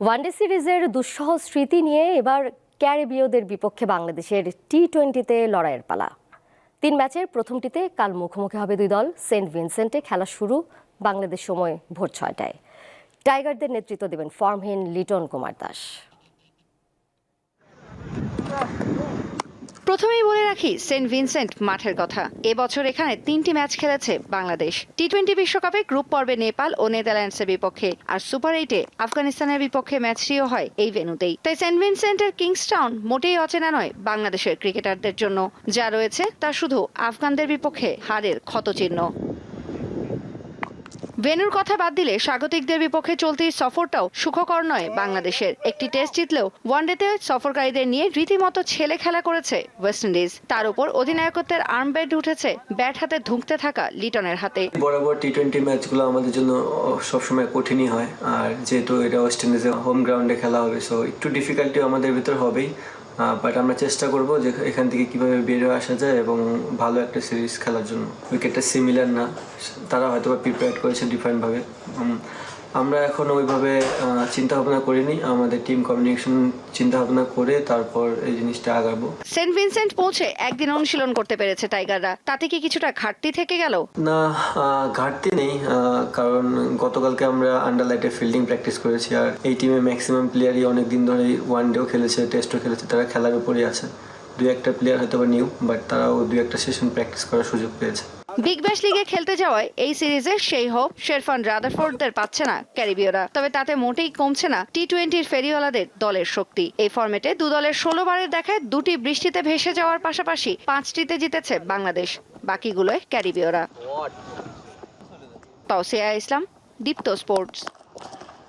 One day সিরিজের দুঃসহ স্মৃতি নিয়ে এবার ক্যারিবীয়দের বিপক্ষে বাংলাদেশের টি টোয়েন্টিতে লড়াইয়ের পালা। তিন ম্যাচের প্রথমটিতে কাল মুখোমুখি হবে দুই দল। সেন্ট ভিনসেন্টে খেলা শুরু বাংলাদেশ সময় ভোর ছয়টায়। টাইগারদের নেতৃত্ব দেবেন ফর্মহীন লিটন কুমার দাস। প্রথমেই বলে রাখি, সেন্ট ভিনসেন্ট মাঠের কথা। এবছর এখানে তিনটি ম্যাচ খেলেছে বাংলাদেশ। টি টোয়েন্টি বিশ্বকাপে গ্রুপ পর্বে নেপাল ও নেদারল্যান্ডসের বিপক্ষে, আর সুপার এইটে আফগানিস্তানের বিপক্ষে ম্যাচটিও হয় এই ভেনুতেই তাই সেন্ট ভিনসেন্টের কিংসটাউন মোটেই অচেনা নয় বাংলাদেশের ক্রিকেটারদের জন্য। যা রয়েছে তা শুধু আফগানদের বিপক্ষে হারের ক্ষতচিহ্ন। ভেনুর কথা বাদ দিলে স্বাগতিকদের বিপক্ষে চলতি সফরটাও সুখকর নয় বাংলাদেশের। একটি টেস্ট জিতলেও ওয়ানডেতে সফরকারীদের নিয়ে রীতিমতো ছেলে খেলা করেছে ওয়েস্ট ইন্ডিজ। তার উপর অধিনায়কত্বের আর্ম আর্মব্যান্ড উঠেছে ব্যাট হাতে ধুঁকতে থাকা লিটনের হাতে। বরাবর টি টোয়েন্টি ম্যাচগুলো আমাদের জন্য সবসময় কঠিনই হয়। আর যেহেতু এটা ওয়েস্ট ইন্ডিজের হোম গ্রাউন্ডে খেলা হবে সো একটু ডিফিকাল্টি আমাদের ভিতর হবেই। বাট আমরা চেষ্টা করব যে এখান থেকে কীভাবে বের হয়ে আসা যায় এবং ভালো একটা সিরিজ খেলার জন্য। উইকেটটা সিমিলার না। তারা হয়তো বা প্রিপেয়ার করেছে ডিফারেন্টভাবে আমরা এখন ওইভাবে চিন্তা ভাবনা করিনি। আমাদের টিম কমিউনিকেশন চিন্তা ভাবনা করে তারপর এই জিনিসটা আগাবো। সেন্ট ভিনসেন্ট পৌঁছে একদিন অনুশীলন করতে পেরেছে টাইগাররা। তাতে কি কিছুটা ঘাটতি থেকে গেল? না ঘাটতি নেই কারণ গতকালকে আমরা আন্ডার লাইটে ফিল্ডিং প্র্যাকটিস করেছি আর এই টিমে ম্যাক্সিমাম প্লেয়ারই অনেক দিন ধরে ওয়ান ডেও খেলেছে টেস্টও খেলেছে তারা খেলার উপরই আছে। দুই একটা প্লেয়ার হয়তো নিউ বাট তারাও দুই একটা সেশন প্র্যাকটিস করার সুযোগ পেয়েছে। বিগ ব্যাশ লিগে খেলতে যাওয়ায় এই সিরিজে সেই হোপ শেরফান রাদারফোর্ডদের পাচ্ছে না ক্যারিবীয়রা। তবে তাতে মোটেই কমছে না টি টোয়েন্টির ফেরিওয়ালাদের দলের শক্তি। এই ফর্মেটে দু দলের ষোলো বারের দেখায় দুটি বৃষ্টিতে ভেসে যাওয়ার পাশাপাশি পাঁচটিতে জিতেছে বাংলাদেশ বাকিগুলোয় ক্যারিবীয়রা। সিয়া ইসলাম দীপ্ত স্পোর্টস।